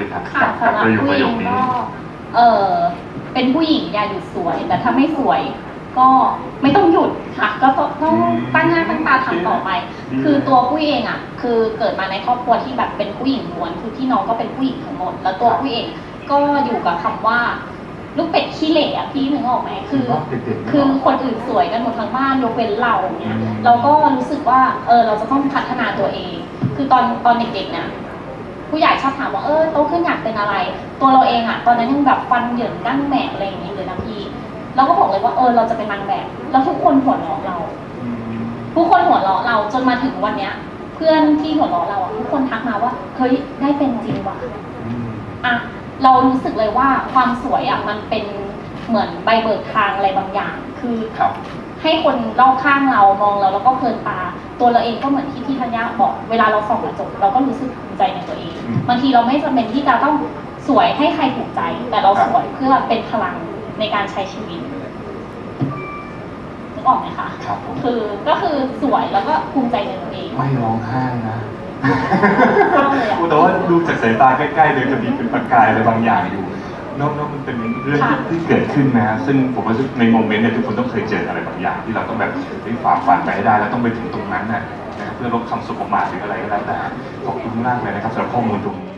เลยครับค่ะกัสำหรับประโยคผู้ประหโยญิคงนี้ก็เออเป็นผู้หญิงอย่าหยุดสวย แต่ถ้าไม่สวยก็ไม่ต้องหยุดค่ะ ก็ต้องต้องตั้งหน้าตั้งตาทำต่อไปอืมคือตัวผู้เองอะ คือเกิดมาในครอบครัวที่แบบเป็นผู้หญิงล้วน คือพี่น้องก็เป็นผู้หญิงทั้งหมด แล้วตัวผู้เองก็อยู่กับคำว่าลูกเป็ดขี้เหร่อะพี่นึกออกไหมคือเด็กๆคือคนอื่นสวยกันหมดทั้งบ้านยกเว้นเราเนี่ยอืมเราก็รู้สึกว่าเออเราจะต้องพัฒนาตัวเอง คือตอนตอนเด็กๆเนี่ย ผู้ใหญ่ชอบถามว่าเออโตขึ้นอยากเป็นอะไร ตัวเราเองอะตอนนั้นยังแบบฟันเหยินดั้งแหมกอะไรอย่างนี้เลยนะพี่เราก็บอกเลยว่าเออเราจะเป็นนางแบบ แล้วทุกคนหัวเราะเราอืมทุกคนหัวเราะเราจนมาถึงวันเนี้ย เพื่อนที่หัวเราะเราอะทุกคนทักมาว่าเฮ้ยได้เป็นจริงว่ะอืมอะเรารู้สึกเลยว่าความสวยอะมันเป็นเหมือนใบเบิกทางอะไรบางอย่าง คือครับ ให้คนรอบข้างเรามองเราแล้วก็เพลินตา ตัวเราเองก็เหมือนที่พี่ธัญญาบอกเวลาเราส่องกระจกเราก็รู้สึกภูมิใจในตัวเองอืมบางทีเราไม่จำเป็นที่จะต้องสวยให้ใครถูกใจ แต่เราครับสวยเพื่อเป็นพลังในการใช้ชีวิตนึกออกไหมคะครับผมคือก็คือสวยแล้วก็ภูมิใจในตัวเอง ไม่ร้องไห้นะเศร้าเลยอะแต่ว่าดูจากสายตาใกล้ๆเลยจะมีเป็นประกายอะไรบางอย่างอยู่ นอกๆมันเป็นเรื่องที่ค่ะที่เกิดขึ้นนะฮะซึ่งผมว่าในโมเมนต์เนี่ยทุกคนต้องเคยเจออะไรบางอย่าง ที่เราต้องแบบเฮ้ยฝ่าฟันไปให้ได้แล้วต้องไปถึงตรงนั้นน่ะนะครับเพื่อลบคำสุขออกมาหรืออะไรก็แล้วแต่ขอบคุณมากเลยนะครับสำหรับข้อมูลตรงนี้